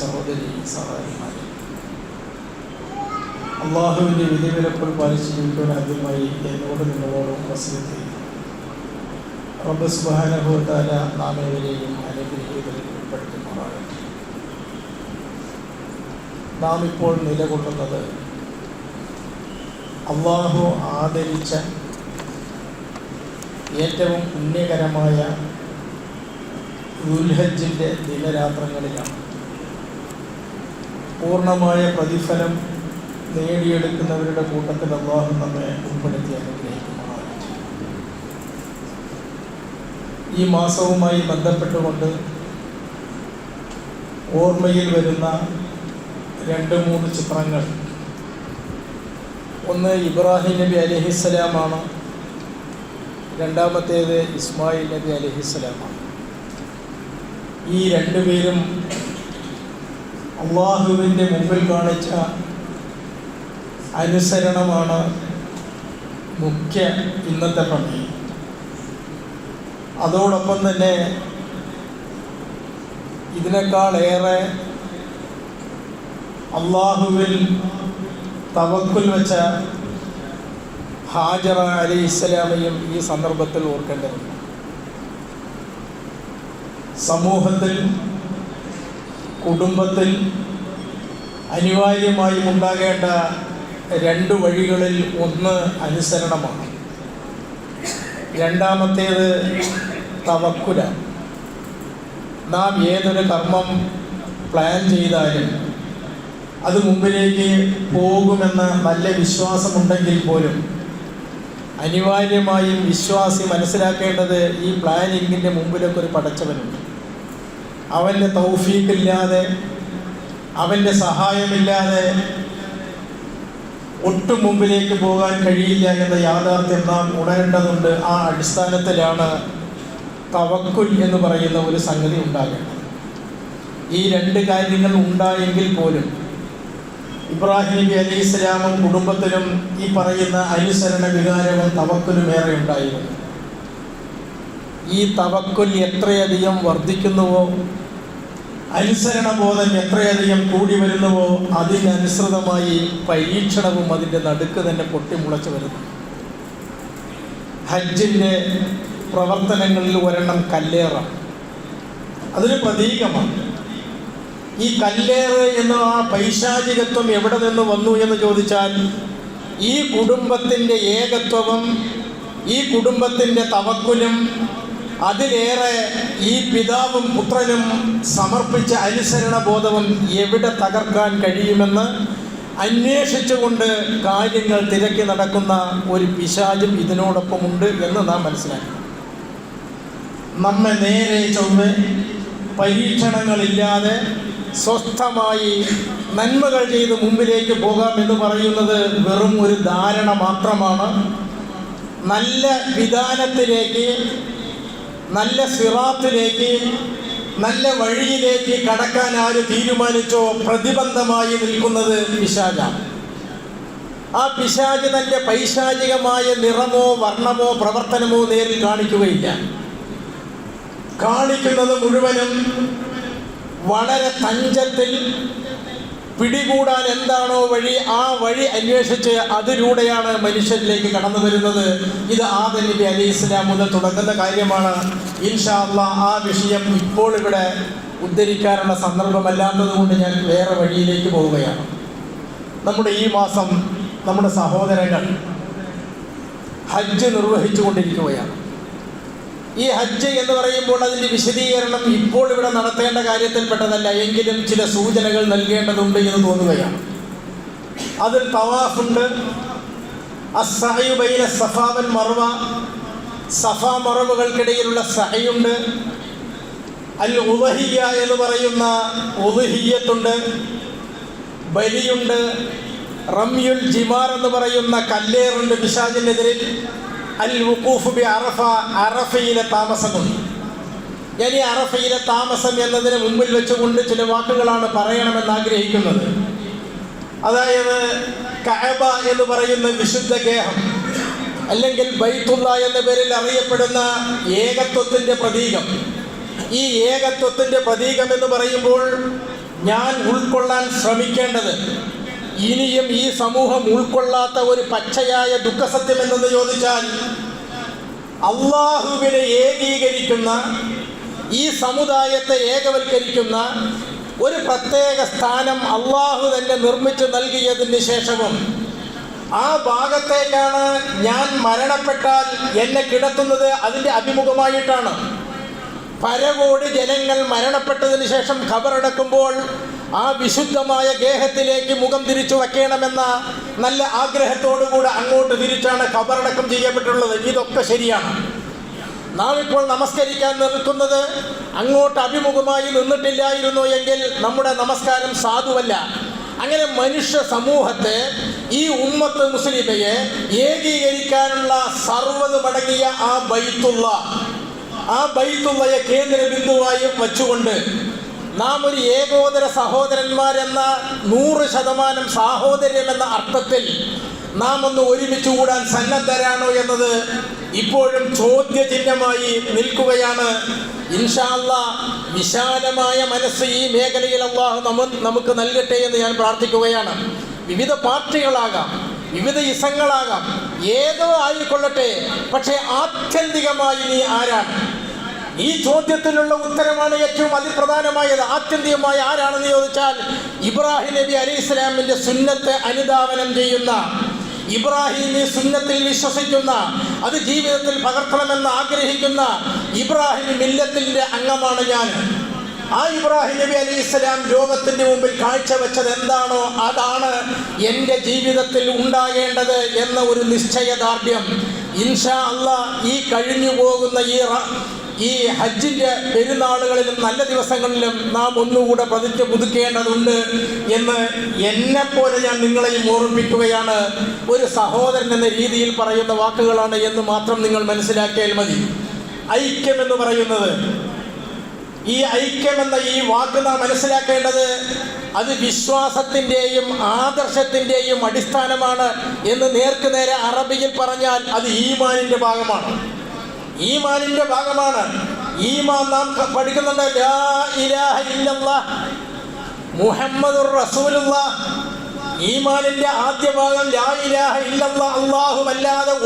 സഹോദരി സഹായിമാരെ അള്ളാഹുവിന്റെ വിധിവിലപ്പോൾ പാലിച്ച് ജീവിക്കാൻ ആദ്യമായി എന്നോട് നിങ്ങളോടും ചെയ്യുന്നു റബ്ബ് സുബാനുഭവത്താല നാം ഏവരെയും അനുഗ്രഹിക്കുന്നതിൽ ഉൾപ്പെടുത്തുമാറാകട്ടെ നാം ഇപ്പോൾ നിലകൊള്ളുന്നത് അള്ളാഹു ആദരിച്ച ഏറ്റവും പുണ്യകരമായ ദുൽഹജ്ജിന്റെ ദിനരാത്രങ്ങളിലാണ്. പൂർണമായ പ്രതിഫലം നേടിയെടുക്കുന്നവരുടെ കൂട്ടത്തിൽ അള്ളാഹു നമ്മെ ഉൾപ്പെടുത്തി ഈ മാസവുമായി ബന്ധപ്പെട്ടുകൊണ്ട് ഓർമ്മയിൽ വരുന്ന രണ്ട് മൂന്ന് ചിത്രങ്ങൾ. ഒന്ന് ഇബ്രാഹിം നബി അലഹിസ്സലാമാണ്. രണ്ടാമത്തേത് ഇസ്മായിൽ നബി അലഹിസ്സലാമാണ്. ഈ രണ്ടുപേരും അള്ളാഹുവിന്റെ മുമ്പിൽ കാണിച്ച അനുസരണമാണ് മുഖ്യ ഇന്നത്തെ പ്രമേയം. അതോടൊപ്പം തന്നെ ഇതിനേക്കാളേറെ അള്ളാഹുവിൽ തവക്കുൽ വെച്ച ഹാജറ അലി ഇസ്ലാമയും ഈ സന്ദർഭത്തിൽ ഓർക്കേണ്ടതുണ്ട്. സമൂഹത്തിൽ കുടുംബത്തിൽ അനിവാര്യമായും ഉണ്ടാകേണ്ട രണ്ട് വഴികളിൽ ഒന്ന് അനുസരണമാണ്. രണ്ടാമത്തേത് തവക്കുല. നാം ഏതൊരു കർമ്മം പ്ലാൻ ചെയ്താലും അത് മുമ്പിലേക്ക് പോകുമെന്ന നല്ല വിശ്വാസമുണ്ടെങ്കിൽ പോലും അനിവാര്യമായും വിശ്വാസി മനസ്സിലാക്കേണ്ടത് ഈ പ്ലാനിങ്ങിന്റെ മുമ്പിലൊക്കെ ഒരു പടച്ചവനുണ്ട്. അവന്റെ തൗഫീക്കില്ലാതെ അവന്റെ സഹായമില്ലാതെ ഒട്ടും മുമ്പിലേക്ക് പോകാൻ കഴിയില്ല എന്ന യാഥാർത്ഥ്യം നാം ഉണരേണ്ടതുണ്ട്. ആ അടിസ്ഥാനത്തിലാണ് തവക്കുൽ എന്ന് പറയുന്ന ഒരു സംഗതി ഉണ്ടാകേണ്ടത്. ഈ രണ്ട് കാര്യങ്ങൾ ഉണ്ടായെങ്കിൽ പോലും ഇബ്രാഹിം നബി അലി ഇസ്ലാമും കുടുംബത്തിലും ഈ പറയുന്ന അനുസരണ വികാരവും തവക്കുലും ഏറെ ഉണ്ടായിരുന്നു. ഈ തവക്കുൽ എത്രയധികം വർദ്ധിക്കുന്നുവോ അനുസരണബോധം എത്രയധികം കൂടി വരുന്നുവോ അതിനനുസൃതമായി പരീക്ഷണവും അതിന്റെ നടുക്ക് തന്നെ പൊട്ടിമുളച്ചു വരുന്നു. ഹജ്ജിന്റെ പ്രവർത്തനങ്ങളിൽ ഒരെണ്ണം കല്ലേറ അതൊരു പ്രതീകമാണ്. ഈ കല്ലേറ് എന്ന ആ പൈശാചികത്വം എവിടെ നിന്ന് വന്നു എന്ന് ചോദിച്ചാൽ ഈ കുടുംബത്തിന്റെ ഏകത്വവും ഈ കുടുംബത്തിന്റെ തവക്കുലും അതിലേറെ ഈ പിതാവും പുത്രനും സമർപ്പിച്ച അനുസരണ ബോധവും എവിടെ തകർക്കാൻ കഴിയുമെന്ന് അന്വേഷിച്ചുകൊണ്ട് കാര്യങ്ങൾ തിരക്കി നടക്കുന്ന ഒരു പിശാചും ഇതിനോടൊപ്പമുണ്ട് എന്ന് നാം മനസ്സിലാക്കി. നമ്മെ നേരെ ചൊവ്വെ പരീക്ഷണങ്ങളില്ലാതെ സ്വസ്ഥമായി നന്മകൾ ചെയ്ത് മുമ്പിലേക്ക് പോകാം എന്ന് പറയുന്നത് വെറും ഒരു ധാരണ മാത്രമാണ്. നല്ല വിധാനത്തിലേക്ക് നല്ല സിറാത്തിലേക്ക് നല്ല വഴിയിലേക്ക് കടക്കാൻ ആര് തീരുമാനിച്ചോ? പ്രതിബന്ധമായി നിൽക്കുന്നത് പിശാചാണ്. ആ പിശാജ് തന്റെ പൈശാചികമായ നിറമോ വർണമോ പ്രവർത്തനമോ നേരിൽ കാണിക്കുകയില്ല. കാണിക്കുന്നത് മുഴുവനും വളരെ തഞ്ചത്തിൽ പിടികൂടാൻ എന്താണോ വഴി ആ വഴി അന്വേഷിച്ച് അതിലൂടെയാണ് മനുഷ്യരിലേക്ക് കടന്നു വരുന്നത്. ഇത് ആദം നബി അലി ഇസ്ലാം മുതൽ തുടങ്ങുന്ന കാര്യമാണ്. ഇൻഷാല്ല ആ വിഷയം ഇപ്പോൾ ഇവിടെ ഉദ്ധരിക്കാനുള്ള സന്ദർഭമല്ലാത്തത് കൊണ്ട് ഞാൻ വേറെ വഴിയിലേക്ക് പോവുകയാണ്. നമ്മുടെ ഈ മാസം നമ്മുടെ സഹോദരങ്ങൾ ഹജ്ജ് നിർവഹിച്ചു കൊണ്ടിരിക്കുകയാണ് ഈ ഹജ്ജ് എന്ന് പറയുമ്പോൾ അതിന്റെ വിശദീകരണം ഇപ്പോൾ ഇവിടെ നടത്തേണ്ട കാര്യത്തിൽപ്പെട്ടതല്ല എങ്കിലും ചില സൂചനകൾ നൽകേണ്ടതുണ്ട് എന്ന് തോന്നുകയാണ്. അതിൽ തവാഫുണ്ട്. അസഹയുബൈന സഫാവൻ മറവ സഫാ മറവുകൾക്കിടയിലുള്ള സഹയുണ്ട്. അൽ ഉദഹിയ എന്ന് പറയുന്ന ഉദഹിയത്തുണ്ട്. ബലിയുണ്ട്. റമ്യുൽ ജിമാർ എന്ന് പറയുന്ന കല്ലേറുണ്ട് പിശാചിനെതിരിൽ അൽ വുഖൂഫ് ബി അറഫ അറഫയിലെ താമസങ്ങൾ ഞാൻ ഈ അറഫയിലെ താമസം എന്നതിന് മുമ്പിൽ വെച്ചുകൊണ്ട് ചില വാക്കുകളാണ് പറയണമെന്ന് ആഗ്രഹിക്കുന്നത്. അതായത് കഅബ എന്ന് പറയുന്ന വിശുദ്ധ ഗേഹം അല്ലെങ്കിൽ ബൈത്തുള്ള എന്ന പേരിൽ അറിയപ്പെടുന്ന ഏകത്വത്തിന്റെ പ്രതീകം. ഈ ഏകത്വത്തിന്റെ പ്രതീകം എന്ന് പറയുമ്പോൾ ഞാൻ ഉൾക്കൊള്ളാൻ ശ്രമിക്കേണ്ടത് ഇനിയും ഈ സമൂഹം ഉൾക്കൊള്ളാത്ത ഒരു പച്ചയായ ദുഃഖസത്യം എന്തെന്ന് ചോദിച്ചാൽ അള്ളാഹുവിനെ ഏകീകരിക്കുന്ന ഈ സമുദായത്തെ ഏകവൽക്കരിക്കുന്ന ഒരു പ്രത്യേക സ്ഥാനം അള്ളാഹു തന്നെ നിർമ്മിച്ചു നൽകിയതിന് ശേഷവും ആ ഭാഗത്തേക്കാണ് ഞാൻ മരണപ്പെട്ടാൽ എന്നെ കിടത്തുന്നത് അതിന്റെ അഭിമുഖമായിട്ടാണ്. പരകോടി ജനങ്ങൾ മരണപ്പെട്ടതിന് ശേഷം ഖബറടക്കുമ്പോൾ ആ വിശുദ്ധമായ ഗേഹത്തിലേക്ക് മുഖം തിരിച്ചു വയ്ക്കണമെന്ന നല്ല ആഗ്രഹത്തോടുകൂടെ അങ്ങോട്ട് തിരിച്ചാണ് ഖബറടക്കം ചെയ്യപ്പെട്ടുള്ളത് ഇതൊക്കെ ശരിയാണ്. നാം ഇപ്പോൾ നമസ്കരിക്കാൻ നിൽക്കുന്നത് അങ്ങോട്ട് അഭിമുഖമായി നിന്നിട്ടില്ലായിരുന്നു എങ്കിൽ നമ്മുടെ നമസ്കാരം സാധുവല്ല. അങ്ങനെ മനുഷ്യ സമൂഹത്തെ ഈ ഉമ്മത്ത് മുസ്ലിമയെ ഏകീകരിക്കാനുള്ള സർവത് മടങ്ങിയ ആ ബൈത്തുള്ള ആ ബൈത്തുള്ളയെ കേന്ദ്ര ബിന്ദുവായി വച്ചുകൊണ്ട് നാം ഒരു ഏകോദര സഹോദരന്മാരെന്ന നൂറ് ശതമാനം സാഹോദര്യം എന്ന അർത്ഥത്തിൽ നാം ഒന്ന് ഒരുമിച്ച് കൂടാൻ സന്നദ്ധരാണോ എന്നത് ഇപ്പോഴും ചോദ്യചിഹ്നമായി നിൽക്കുകയാണ്. ഇൻഷാല്ല വിശാലമായ മനസ്സ് ഈ മേഖലയിൽ അള്ളാഹു നമ്മ നമുക്ക് നൽകട്ടെ എന്ന് ഞാൻ പ്രാർത്ഥിക്കുകയാണ്. വിവിധ പാർട്ടികളാകാം വിവിധ ഇസങ്ങളാകാം ഏതോ ആയിക്കൊള്ളട്ടെ പക്ഷേ ആത്യന്തികമായി നീ ആരാണ്? ഈ ചോദ്യത്തിനുള്ള ഉത്തരമാണ് ഏറ്റവും അതിപ്രധാനമായത്. ആത്യന്തികമായി ആരാണെന്ന് ചോദിച്ചാൽ ഇബ്രാഹിം നബി അലി ഇസ്ലാമിന്റെ സുന്നത്തെ അനുധാവനം ചെയ്യുന്ന ഇബ്രാഹിം ഈ സുന്നത്തിൽ വിശ്വസിക്കുന്ന അത് ജീവിതത്തിൽ പകർത്തണമെന്ന് ആഗ്രഹിക്കുന്ന ഇബ്രാഹിം മില്ലത്തിന്റെ അംഗമാണ് ഞാൻ. ആ ഇബ്രാഹിം നബി അലി ഇസ്ലാം ലോകത്തിന്റെ മുമ്പിൽ കാഴ്ചവെച്ചത് എന്താണോ അതാണ് എന്റെ ജീവിതത്തിൽ ഉണ്ടാകേണ്ടത് എന്ന ഒരു നിശ്ചയദാർഢ്യം. ഇൻഷാ അള്ളാ ഈ കഴിഞ്ഞു പോകുന്ന ഈ ഈ ഹജ്ജിന്റെ പെരുന്നാളുകളിലും നല്ല ദിവസങ്ങളിലും നാം ഒന്നുകൂടെ പതിച്ച് പുതുക്കേണ്ടതുണ്ട് എന്ന് എന്നെ പോലെ ഞാൻ നിങ്ങളെയും ഓർമ്മിപ്പിക്കുകയാണ്. ഒരു സഹോദരൻ എന്ന രീതിയിൽ പറയുന്ന വാക്കുകളാണ് എന്ന് മാത്രം നിങ്ങൾ മനസ്സിലാക്കിയാൽ മതി. ഐക്യം എന്ന് പറയുന്നത്. ഈ ഐക്യം എന്ന ഈ വാക്ക് നാം മനസ്സിലാക്കേണ്ടത് അത് വിശ്വാസത്തിന്റെയും ആദർശത്തിന്റെയും അടിസ്ഥാനമാണ് എന്ന് നേർക്കുനേരെ അറബിയിൽ പറഞ്ഞാൽ അത് ഈമാനിന്റെ ഭാഗമാണ്. ഈമാനിന്റെ ഭാഗമാണ്. ഈമാൻ നാം പഠിക്കുന്നുണ്ട് ലാ ഇലാഹ ഇല്ലല്ലാഹ് മുഹമ്മദുർ ഈമാനിന്റെ ആദ്യ ഭാഗം ലാ ഇലാഹ ഇല്ലല്ലാഹ്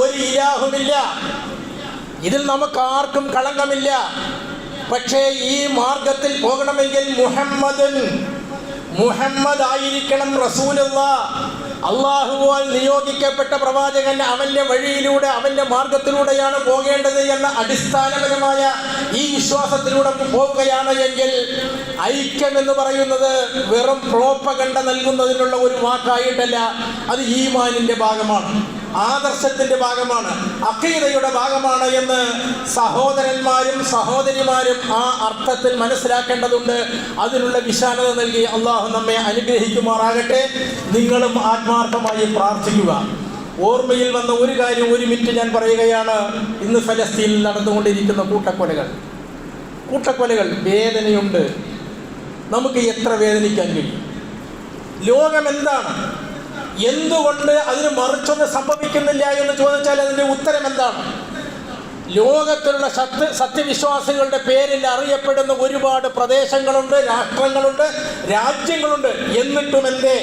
ഒരു ഇലാഹുമില്ല ഇതിൽ നമുക്ക് ആർക്കും കളങ്കമില്ല. പക്ഷേ ഈ മാർഗത്തിൽ പോകണമെങ്കിൽ മുഹമ്മദൻ മുഹമ്മദ് ആയിരിക്കണം റസൂലുള്ള അള്ളാഹുവാൽ നിയോഗിക്കപ്പെട്ട പ്രവാചകൻ അവന്റെ വഴിയിലൂടെ അവന്റെ മാർഗത്തിലൂടെയാണ് പോകേണ്ടത് എന്ന അടിസ്ഥാനപരമായ ഈ വിശ്വാസത്തിലൂടെ പോവുകയാണ് എങ്കിൽ ഐക്യം എന്ന് പറയുന്നത് വെറും പ്രോപ്പകണ്ട നൽകുന്നതിനുള്ള ഒരു വാക്കായിട്ടല്ല അത് ഈമാനിന്റെ ഭാഗമാണ്. ആദർശത്തിന്റെ ഭാഗമാണ് അക്കീതയുടെ ഭാഗമാണ് എന്ന് സഹോദരന്മാരും സഹോദരിമാരും ആ അർത്ഥത്തിൽ മനസ്സിലാക്കേണ്ടതുണ്ട്. അതിനുള്ള വിശാലത നൽകി അള്ളാഹു നമ്മെ അനുഗ്രഹിക്കുമാറാകട്ടെ. നിങ്ങളും ആത്മാർത്ഥമായി പ്രാർത്ഥിക്കുക. ഓർമ്മയിൽ വന്ന ഒരു കാര്യം ഒരു മിനിറ്റ് ഞാൻ പറയുകയാണ്. ഇന്ന് ഫലസ്തീനിൽ നടന്നുകൊണ്ടിരിക്കുന്ന കൂട്ടക്കൊലകൾ. കൂട്ടക്കൊലകൾ വേദനയുണ്ട്. നമുക്ക് എത്ര വേദനിക്കാൻ കഴിയും? ലോകം എന്താണ് എന്തുകൊണ്ട് അതിന് മറിച്ചൊന്നും സംഭവിക്കുന്നില്ല എന്ന് ചോദിച്ചാൽ അതിന്റെ ഉത്തരം എന്താണ്? ലോകത്തിലുള്ള സത്യ സത്യവിശ്വാസികളുടെ പേരിൽ അറിയപ്പെടുന്ന ഒരുപാട് പ്രദേശങ്ങളുണ്ട് രാഷ്ട്രങ്ങളുണ്ട് രാജ്യങ്ങളുണ്ട്. എന്നിട്ടും എന്തേ?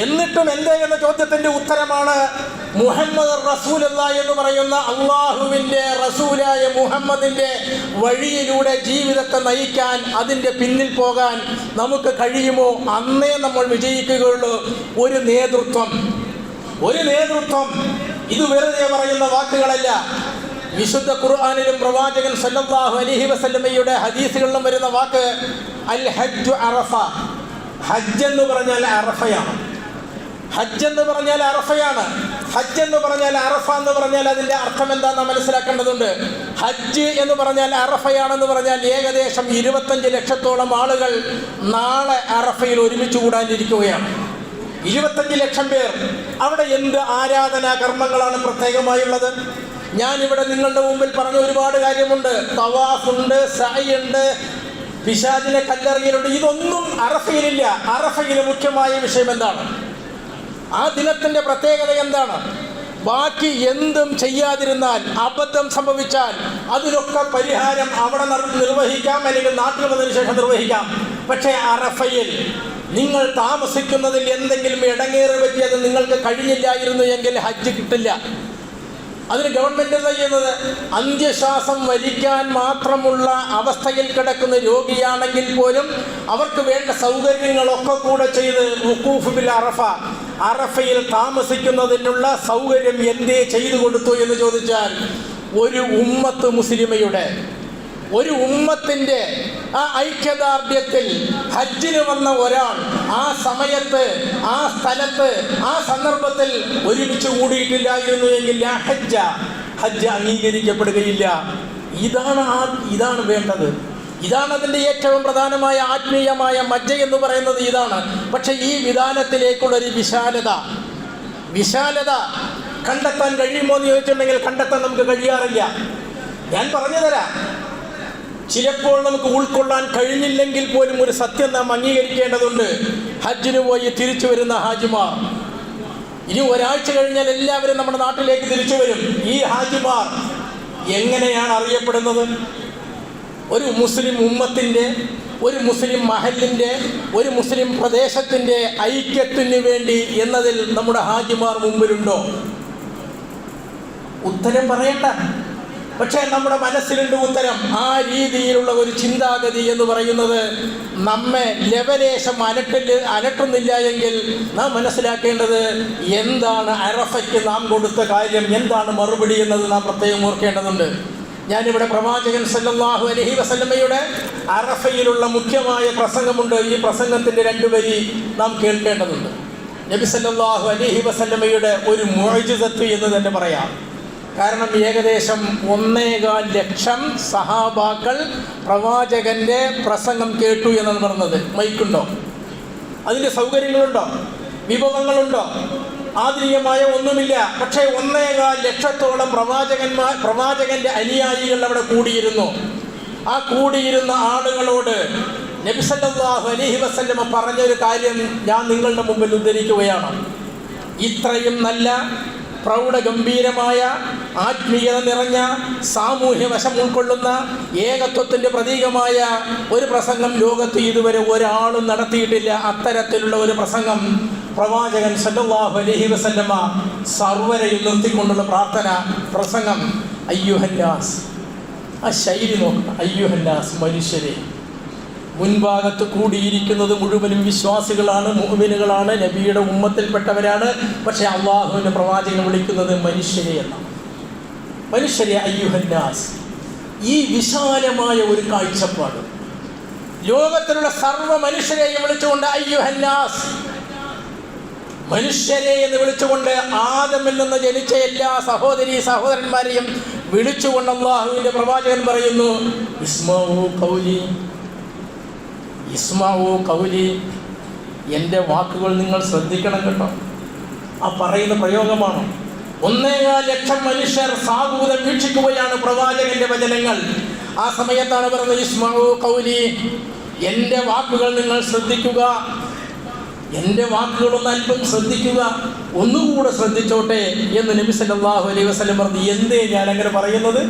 എന്നിട്ടും എന്തേ എന്ന ചോദ്യത്തിന്റെ ഉത്തരമാണ് മുഹമ്മദ് എന്ന് പറയുന്ന അള്ളാഹുവിന്റെ റസൂലായ മുഹമ്മദിന്റെ വഴിയിലൂടെ ജീവിതത്തെ നയിക്കാൻ അതിന്റെ പിന്നിൽ പോകാൻ നമുക്ക് കഴിയുമോ? അന്നേ നമ്മൾ വിജയിക്കുകയുള്ളൂ. ഒരു നേതൃത്വം. ഒരു നേതൃത്വം. ഇത് വെറുതെ പറയുന്ന വാക്കുകളല്ല. വിശുദ്ധ ഖുർആാനിലും പ്രവാചകൻ സല്ലാഹു അലഹി വസല്ലമയുടെ ഹദീസുകളിലും വരുന്ന വാക്ക് അൽ ഹജ്ജു അറഫ. ഹജ്ജ് എന്ന് പറഞ്ഞാൽ അറഫയാണ്. ഹജ്ജ് എന്ന് പറഞ്ഞാൽ അറഫയാണ്. ഹജ്ജ് എന്ന് പറഞ്ഞാൽ അറഫ എന്ന് പറഞ്ഞാൽ അതിന്റെ അർത്ഥം എന്താണെന്ന് മനസ്സിലാക്കേണ്ടതുണ്ട്. ഹജ്ജ് എന്ന് പറഞ്ഞാൽ അറഫയാണെന്ന് പറഞ്ഞാൽ ഏകദേശം ഇരുപത്തഞ്ച് ലക്ഷത്തോളം ആളുകൾ നാളെ അറഫയിൽ ഒരുമിച്ച് കൂടാനിരിക്കുകയാണ്. ഇരുപത്തഞ്ച് ലക്ഷം പേർ. അവിടെ എന്ത് ആരാധനാ കർമ്മങ്ങളാണ് പ്രത്യേകമായുള്ളത്? ഇവിടെ നിങ്ങളുടെ മുമ്പിൽ പറഞ്ഞ ഒരുപാട് കാര്യമുണ്ട്. തവാഫുണ്ട് സഹയുണ്ട് പിശാദിലെ കല്ലെറിയലുണ്ട്. ഇതൊന്നും അറഫയിലില്ല. അറഫയിലെ മുഖ്യമായ വിഷയം എന്താണ്? ആ ദിനത്തിന്റെ പ്രത്യേകത എന്താണ്? ബാക്കി എന്തും ചെയ്യാതിരുന്നാൽ അബദ്ധം സംഭവിച്ചാൽ അതിനൊക്കെ പരിഹാരം അവിടെ നിർ- നിർവഹിക്കാം അല്ലെങ്കിൽ നാട്ടിൽ വന്നതിന് ശേഷം നിർവഹിക്കാം. പക്ഷേ അറഫയിൽ നിങ്ങൾ താമസിക്കുന്നതിൽ എന്തെങ്കിലും ഇടങ്ങേറി പറ്റിയത് നിങ്ങൾക്ക് കഴിഞ്ഞില്ലായിരുന്നു എങ്കിൽ ഹജ്ജ് കിട്ടില്ല. അതിന് ഗവൺമെന്റ് എന്താ ചെയ്യുന്നത്? അന്ത്യശ്വാസം വലിക്കാൻ മാത്രമുള്ള അവസ്ഥയിൽ കിടക്കുന്ന രോഗിയാണെങ്കിൽ പോലും അവർക്ക് വേണ്ട സൗകര്യങ്ങളൊക്കെ കൂടെ ചെയ്ത് ബിൽ അറഫ. അറഫയിൽ താമസിക്കുന്നതിനുള്ള സൗകര്യം എന്തേ ചെയ്തു കൊടുത്തു എന്ന് ചോദിച്ചാൽ ഒരു ഉമ്മത്ത് മുസ്ലിമയുടെ ഒരു ഉമ്മത്തിന്റെ ആ ഐക്യദാർഢ്യത്തിൽ ഹജ്ജിന് വന്ന ഒരാൾ ആ സമയത്ത് ആ സ്ഥലത്ത് ആ സന്ദർഭത്തിൽ ഒരുമിച്ച് കൂടിയിട്ടില്ലായിരുന്നു എങ്കിൽ ഹജ്ജ ഹജ്ജ് അംഗീകരിക്കപ്പെടുകയില്ല. ഇതാണ് ആ ഇതാണ് വേണ്ടത്. ഇതാണ് അതിന്റെ ഏറ്റവും പ്രധാനമായ ആത്മീയമായ മജ്ജ എന്ന് പറയുന്നത് ഇതാണ്. പക്ഷെ ഈ വിധാനത്തിലേക്കുള്ളൊരു വിശാലത വിശാലത കണ്ടെത്താൻ കഴിയുമോ എന്ന് ചോദിച്ചിട്ടുണ്ടെങ്കിൽ കണ്ടെത്താൻ നമുക്ക് കഴിയാറില്ല. ഞാൻ പറഞ്ഞു തരാം ചിലപ്പോൾ നമുക്ക് ഉൾക്കൊള്ളാൻ കഴിഞ്ഞില്ലെങ്കിൽ പോലും ഒരു സത്യം നാം അംഗീകരിക്കേണ്ടതുണ്ട്. ഹജ്ജിന് പോയി തിരിച്ചു വരുന്ന ഹാജിമാർ. ഇനി ഒരാഴ്ച കഴിഞ്ഞാൽ എല്ലാവരും നമ്മുടെ നാട്ടിലേക്ക് തിരിച്ചു വരും. ഈ ഹാജിമാർ എങ്ങനെയാണ് അറിയപ്പെടുന്നത്? ഒരു മുസ്ലിം ഉമ്മത്തിന്റെ ഒരു മുസ്ലിം മഹലിന്റെ ഒരു മുസ്ലിം പ്രദേശത്തിന്റെ ഐക്യത്തിന് വേണ്ടി എന്നതിൽ നമ്മുടെ ഹാജിമാർ മുമ്പിലുണ്ടോ? ഉത്തരം പറയണ്ട പക്ഷേ നമ്മുടെ മനസ്സിലുണ്ട് ഉത്തരം. ആ രീതിയിലുള്ള ഒരു ചിന്താഗതി എന്ന് പറയുന്നത് നമ്മെ ലവലേശം അനക്കൽ അലട്ടുന്നില്ല എങ്കിൽ നാം മനസ്സിലാക്കേണ്ടത് എന്താണ് അറഫയ്ക്ക് നാം കൊടുത്ത കാര്യം എന്താണ് മറുപടി എന്നത് നാം പ്രത്യേകം ഓർക്കേണ്ടതുണ്ട്. ഞാനിവിടെ പ്രവാചകൻ സല്ലാഹു അലഹി വസല്ലമ്മയുടെ അറഫയിലുള്ള മുഖ്യമായ പ്രസംഗമുണ്ട്. ഈ പ്രസംഗത്തിന്റെ രണ്ടു വരി നാം കേൾക്കേണ്ടതുണ്ട്. നബി സല്ലാഹു അലഹി വസല്ലമ്മയുടെ ഒരു മുഅ്ജിസത്ത് എന്ന് തന്നെ പറയാം. കാരണം ഏകദേശം ഒന്നേകാൽ ലക്ഷം സഹാബാക്കൾ പ്രവാചകന്റെ പ്രസംഗം കേട്ടു എന്നാണ് പറഞ്ഞത്. മൈക്കുണ്ടോ? അതിന്റെ സൗകര്യങ്ങളുണ്ടോ? വിഭവങ്ങളുണ്ടോ? ആധുനികമായ ഒന്നുമില്ല. പക്ഷേ ഒന്നേകാൽ ലക്ഷത്തോളം പ്രവാചകന്മാർ പ്രവാചകന്റെ അനുയായികൾ അവിടെ കൂടിയിരുന്നു. ആ കൂടിയിരുന്ന ആളുകളോട് നബിസല്ലാഹു അലഹി വസല്ലമ പറഞ്ഞൊരു കാര്യം ഞാൻ നിങ്ങളുടെ മുമ്പിൽ ഉദ്ധരിക്കുകയാണ്. ഇത്രയും നല്ല പ്രൗഢഗംഭീരമായ ആത്മീയത നിറഞ്ഞ സാമൂഹ്യ വശം ഉൾക്കൊള്ളുന്ന ഏകത്വത്തിന്റെ പ്രതീകമായ ഒരു പ്രസംഗം ലോകത്ത് ഇതുവരെ ഒരാളും നടത്തിയിട്ടില്ല. അത്തരത്തിലുള്ള ഒരു പ്രസംഗം പ്രവാചകൻ സല്ലല്ലാഹു അലൈഹി വസല്ലമ സർവരെയും നിർത്തിക്കൊണ്ടുള്ള പ്രാർത്ഥന പ്രസംഗം അയ്യുഹന്നാസ് ആ ശൈലി നോക്കണം അയ്യുഹന്നാസ് മനുഷ്യരെ. മുൻഭാഗത്ത് കൂടിയിരിക്കുന്നത് മുഴുവനും വിശ്വാസികളാണ് മുഹമ്മിനുകളാണ് നബിയുടെ ഉമ്മത്തിൽപ്പെട്ടവരാണ്. പക്ഷേ അള്ളാഹുവിന്റെ പ്രവാചകൻ വിളിക്കുന്നത് മനുഷ്യരെ എന്നാണ്. മനുഷ്യരെ അയ്യുഹന്നാസ് ഈ വിശാലമായ ഒരു കാഴ്ചപ്പാട്. ലോകത്തിലുള്ള സർവ മനുഷ്യരെയും വിളിച്ചുകൊണ്ട് അയ്യുഹന്നാസ് മനുഷ്യരെ എന്ന് വിളിച്ചുകൊണ്ട് ആദമിൽ നിന്ന് ജനിച്ച എല്ലാ സഹോദരി സഹോദരന്മാരെയും വിളിച്ചുകൊണ്ട് അള്ളാഹുവിന്റെ പ്രവാചകൻ പറയുന്നു ഇസ്മാവു എന്റെ വാക്കുകൾ നിങ്ങൾ ശ്രദ്ധിക്കണം കേട്ടോ. ആ പറയുന്ന പ്രയോഗമാണ്. ഒന്നേകാൽ ലക്ഷം മനുഷ്യർ സാഹൂതം വീക്ഷിക്കുകയാണ് പ്രവാചകന്റെ വചനങ്ങൾ. ആ സമയത്താണ് പറയുന്നത് ഇസ്മാവു കൗലി എന്റെ വാക്കുകൾ നിങ്ങൾ ശ്രദ്ധിക്കുക. എന്റെ വാക്കുകളൊന്ന് അല്പം ശ്രദ്ധിക്കുക. ഒന്നുകൂടെ ശ്രദ്ധിച്ചോട്ടെ എന്ന് നബി സല്ലല്ലാഹു അലൈഹി വസ്ലം പറഞ്ഞു. എന്തേ ഞാൻ അങ്ങനെ പറയുന്നത്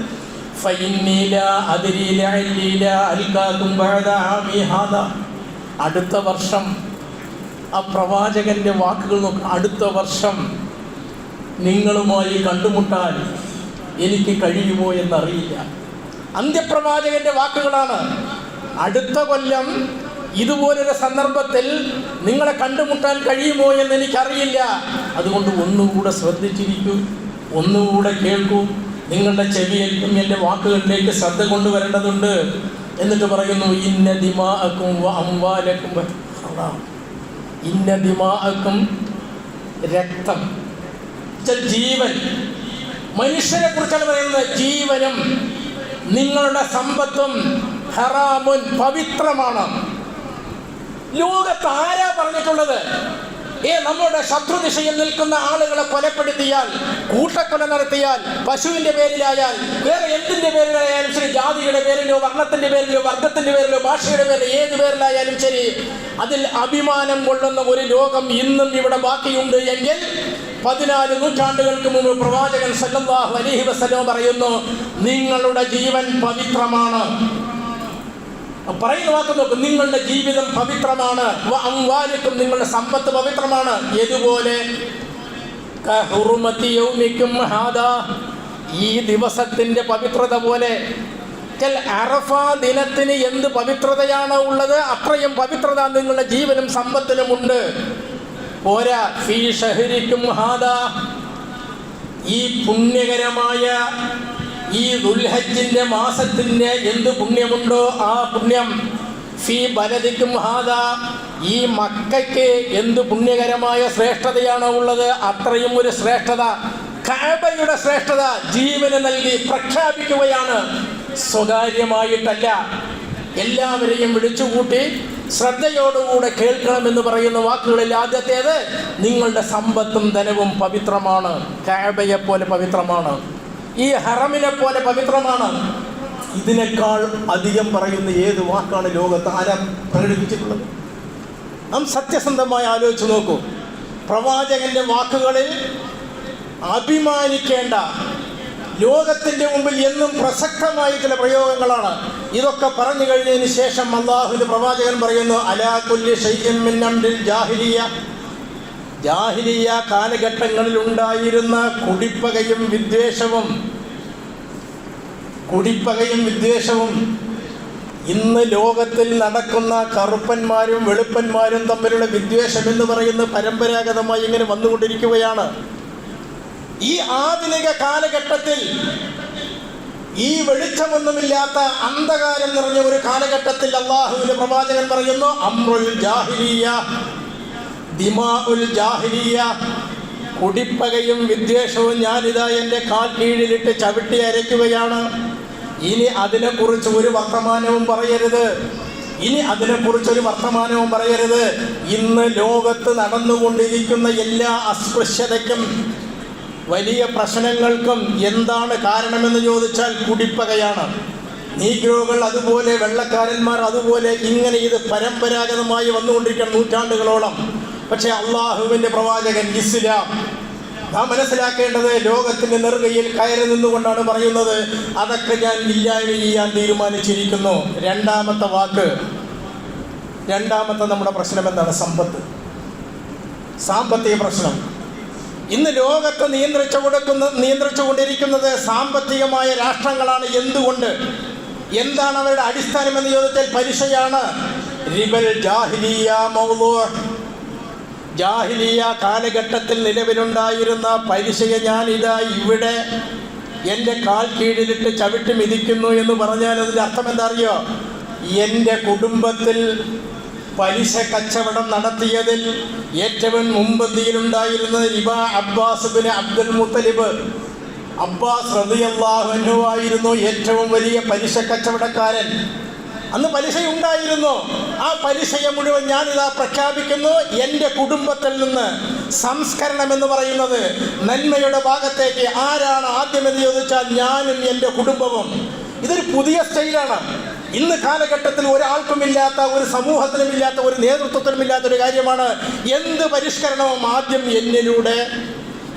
അടുത്ത വർഷം ആ പ്രവാചകന്റെ വാക്കുകൾ നോക്കുക അടുത്ത വർഷം നിങ്ങളുമായി കണ്ടുമുട്ടാൻ എനിക്ക് കഴിയുമോ എന്നറിയില്ല. അന്ത്യപ്രവാചകന്റെ വാക്കുകളാണ്. അടുത്ത കൊല്ലം ഇതുപോലൊരു സന്ദർഭത്തിൽ നിങ്ങളെ കണ്ടുമുട്ടാൻ കഴിയുമോ എന്ന് എനിക്കറിയില്ല. അതുകൊണ്ട് ഒന്നുകൂടെ ശ്രദ്ധിച്ചിരിക്കൂ ഒന്നുകൂടെ കേൾക്കൂ. നിങ്ങളുടെ ചെവിയേൽക്കും എന്റെ വാക്കുകളിലേക്ക് ശ്രദ്ധ കൊണ്ടുവരേണ്ടതുണ്ട് എന്നിട്ട് പറയുന്നു ഇന്ന ദിമാഅക്കും അമ്പാലക്കും ഇന്ന ദിമാഅക്കും രക്തം. ജീവൻ. മനുഷ്യരെ കുറിച്ചാണ് പറയുന്നത്. ജീവനും നിങ്ങളുടെ സമ്പത്തും ഹറാമുൻ പവിത്രമാണ്. ലോകത്ത് ആരാ പറഞ്ഞിട്ടുള്ളത്? ഏ നമ്മുടെ ശത്രുദിശയിൽ നിൽക്കുന്ന ആളുകളെ കൊലപ്പെടുത്തിയാൽ കൂട്ടക്കൊല നടത്തിയാൽ പശുവിന്റെ പേരിലായാൽ വേറെ എന്തിന്റെ പേരിലായാലും ശരി ജാതിയുടെ പേരിലോ വർണത്തിന്റെ പേരിലോ വർഗത്തിന്റെ പേരിലോ ഭാഷയുടെ പേരിലോ ഏത് പേരിലായാലും ശരി അതിൽ അഭിമാനം കൊള്ളുന്ന ഒരു ലോകം ഇന്നും ഇവിടെ ബാക്കിയുണ്ട് എങ്കിൽ പതിനാല് നൂറ്റാണ്ടുകൾക്ക് മുമ്പ് പ്രവാചകൻ സല്ലല്ലാഹു അലൈഹി വസല്ലം പറയുന്നു നിങ്ങളുടെ ജീവൻ പവിത്രമാണ്. പറയുന്ന വാക്ക് നോക്കും നിങ്ങളുടെ ജീവിതം പവിത്രമാണ്. അംവാലിക്കും നിങ്ങളുടെ സമ്പത്ത് പവിത്രമാണ്. ഹാദാ. ഈ ദിവസത്തിന്റെ പവിത്രത പോലെ. ദിനത്തിന് എന്ത് പവിത്രതയാണ് ഉള്ളത്? അത്രയും പവിത്രത നിങ്ങളുടെ ജീവനും സമ്പത്തിനുമുണ്ട് പോരാ ഫീ ഷഹരിക്കും ഹാദാ. ഈ പുണ്യകരമായ ഈ ദുൽഹജ്ജിന്റെ മാസത്തിന്റെ എന്ത് പുണ്യമുണ്ടോ ആ പുണ്യം. ഫി ബലദിക്കും ഹാദ. ഈ മക്കയ്ക്ക് എന്ത് പുണ്യകരമായ ശ്രേഷ്ഠതയാണോ ഉള്ളത് അത്രയും ഒരു ശ്രേഷ്ഠത. കാബയുടെ ശ്രേഷ്ഠത ജീവന് നൽകി പ്രഖ്യാപിക്കുകയാണ്. സ്വകാര്യമായിട്ടല്ല. എല്ലാവരെയും വിളിച്ചുകൂട്ടി ശ്രദ്ധയോടുകൂടെ കേൾക്കണമെന്ന് പറയുന്ന വാക്കുകളിൽ ആദ്യത്തേത് നിങ്ങളുടെ സമ്പത്തും ധനവും പവിത്രമാണ്. കാബയെ പോലെ പവിത്രമാണ്. ഈ ഹറമിനെ പോലെ പവിത്രമാണ്. ഇതിനേക്കാൾ അധികം പറയുന്ന ഏത് വാക്കാണ് ലോകത്ത് ആരാ പ്രകടിപ്പിച്ചിട്ടുള്ളത്? നാം സത്യസന്ധമായി ആലോചിച്ച് നോക്കൂ. പ്രവാചകന്റെ വാക്കുകളിൽ അഭിമാനിക്കേണ്ട ലോകത്തിന്റെ മുമ്പിൽ എന്നും പ്രസക്തമായ ചില പ്രയോഗങ്ങളാണ്. ഇതൊക്കെ പറഞ്ഞു കഴിഞ്ഞതിന് ശേഷം അള്ളാഹുവിന്റെ പ്രവാചകൻ പറയുന്നു അലാ കുല്ലി അംരിൽ ജാഹിലിയ. ജാഹിലിയ കാലഘട്ടങ്ങളിൽ ഉണ്ടായിരുന്ന കുടിപ്പകയും വിദ്വേഷവും കുടിപ്പകയും വിദ്വേഷവും ഇന്ന് ലോകത്തിൽ നടക്കുന്ന കറുപ്പന്മാരും വെളുപ്പന്മാരും തമ്മിലുള്ള വിദ്വേഷം എന്ന് പറയുന്ന പരമ്പരാഗതമായി ഇങ്ങനെ വന്നുകൊണ്ടിരിക്കുകയാണ്. ഈ ആധുനിക കാലഘട്ടത്തിൽ ഈ വെളിച്ചമൊന്നുമില്ലാത്ത അന്ധകാരം നിറഞ്ഞ ഒരു കാലഘട്ടത്തിൽ അള്ളാഹുവിന്റെ പ്രവാചകൻ പറയുന്നു അമ്രുൽ ജാഹിലിയ കുടിപ്പകയും വിദ്വേഷവും ഞാനിതാ എന്റെ കാൽ കീഴിലിട്ട് ചവിട്ടി അരയ്ക്കുകയാണ്. ഇനി അതിനെക്കുറിച്ച് ഒരു വർത്തമാനവും പറയരുത്. ഇനി അതിനെക്കുറിച്ച് ഒരു വർത്തമാനവും പറയരുത്. ഇന്ന് ലോകത്ത് നടന്നുകൊണ്ടിരിക്കുന്ന എല്ലാ അസ്പൃശ്യതയ്ക്കും വലിയ പ്രശ്നങ്ങൾക്കും എന്താണ് കാരണമെന്ന് ചോദിച്ചാൽ കുടിപ്പകയാണ്. നീഗ്രോകൾ അതുപോലെ വെള്ളക്കാരന്മാർ അതുപോലെ ഇങ്ങനെ ഇത് പരമ്പരാഗതമായി വന്നുകൊണ്ടിരിക്കുന്ന നൂറ്റാണ്ടുകളോളം പക്ഷേ അള്ളാഹുവിന്റെ പ്രവാചകൻ ഇസ്ലാം. നാം മനസ്സിലാക്കേണ്ടത് ലോകത്തിന്റെ നെറുകയിൽ കയറി നിന്നുകൊണ്ടാണ് പറയുന്നത്. അതൊക്കെ ഞാൻ ഇല്ലായ്മ ചെയ്യാൻ തീരുമാനിച്ചിരിക്കുന്നു. രണ്ടാമത്തെ വാക്ക്. രണ്ടാമത്തെ നമ്മുടെ പ്രശ്നം എന്താണ്? സമ്പത്ത്. സാമ്പത്തിക പ്രശ്നം. ഇന്ന് ലോകത്ത് നിയന്ത്രിച്ചു കൊടുക്കുന്ന നിയന്ത്രിച്ചു കൊണ്ടിരിക്കുന്നത് സാമ്പത്തികമായ രാഷ്ട്രങ്ങളാണ് എന്തുകൊണ്ട്? എന്താണ് അവരുടെ അടിസ്ഥാനം എന്ന് ചോദിച്ചാൽ പലിശയാണ് ജാഹിലിയ കാലഘട്ടത്തിൽ നിലവിലുണ്ടായിരുന്ന പലിശയെ ഞാനിതാ ഇവിടെ എന്റെ കാൽ കീഴിലിട്ട് ചവിട്ടി മിതിക്കുന്നു എന്ന് പറഞ്ഞാൽ അതിന്റെ അർത്ഥം എന്താ അറിയോ എന്റെ കുടുംബത്തിൽ പലിശ കച്ചവടം നടത്തിയതിൽ ഏറ്റവും മുമ്പന്തിയിലുണ്ടായിരുന്നത് ഇബ അബ്ബാസ് ബിൻ അബ്ദുൽ മുത്തലിബ്. അബ്ബാസ് റളിയല്ലാഹു ആയിരുന്നു ഏറ്റവും വലിയ പലിശ കച്ചവടക്കാരൻ. അന്ന് പലിശ ഉണ്ടായിരുന്നു ആ പലിശയെ മുഴുവൻ ഞാനിതാ പ്രഖ്യാപിക്കുന്നു. എന്റെ കുടുംബത്തിൽ നിന്ന് സംസ്കരണം എന്ന് പറയുന്നത് നന്മയുടെ ഭാഗത്തേക്ക് ആരാണ് ആദ്യമെന്ന് ചോദിച്ചാൽ ഞാനും എന്റെ കുടുംബവും. ഇതൊരു പുതിയ സ്റ്റൈലാണ്. ഇന്ന് കാലഘട്ടത്തിൽ ഒരാൾക്കുമില്ലാത്ത ഒരു സമൂഹത്തിനും ഇല്ലാത്ത ഒരു നേതൃത്വത്തിനും ഇല്ലാത്ത ഒരു കാര്യമാണ് എന്ത് പരിഷ്കരണവും ആദ്യം എന്നിലൂടെ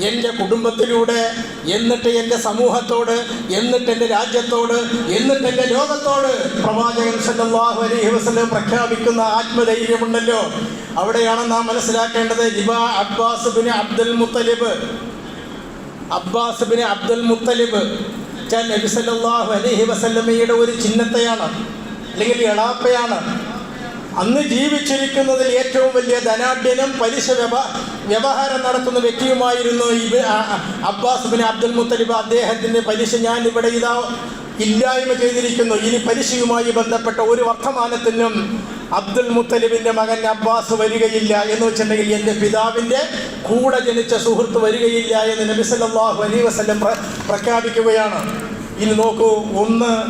എന്റെ കുടുംബത്തിലൂടെ എന്നിട്ട് എന്റെ സമൂഹത്തോട് എന്നിട്ട് എന്റെ രാജ്യത്തോട് എന്നിട്ട് എന്റെ ലോകത്തോട് പ്രവാചകൻ സല്ലാഹു അലൈഹി വസ്ലം പ്രഖ്യാപിക്കുന്ന ആത്മധൈര്യമുണ്ടല്ലോ. അവിടെയാണ് നാം മനസ്സിലാക്കേണ്ടത് ലിബ Abbas bin Abdul Muthalib. Abbas bin Abdul Muthalib നബി സല്ലാഹു അലൈഹി വസല്ലമയുടെ ഒരു ചിഹ്നത്തെയാണ് അല്ലെങ്കിൽ എളാപ്പയാണ്. അന്ന് ജീവിച്ചിരിക്കുന്നതിൽ ഏറ്റവും വലിയ ധനാഢ്യനും പലിശ വ്യവ വ്യവഹാരം നടത്തുന്ന വ്യക്തിയുമായിരുന്നു ഇബ് അബ്ബാസ് ബിൻ അബ്ദുൽ മുത്തലിബ്. അദ്ദേഹത്തിന്റെ പലിശ ഞാൻ ഇവിടെ ഇതാ ഇല്ലായ്മ ചെയ്തിരിക്കുന്നു. ഇനി പലിശയുമായി ബന്ധപ്പെട്ട ഒരു വർത്തമാനത്തിനും അബ്ദുൽ മുത്തലിബിന്റെ മകൻ അബ്ബാസ് വരികയില്ല. എന്ന് വെച്ചിട്ടുണ്ടെങ്കിൽ എന്റെ പിതാവിന്റെ കൂടെ ജനിച്ച സുഹൃത്ത് വരികയില്ല എന്ന് നബി സല്ലല്ലാഹു അലൈഹി വസല്ലം പ്ര- പ്രഖ്യാപിക്കുകയാണ്. ഇനി നോക്കൂ ഒന്ന്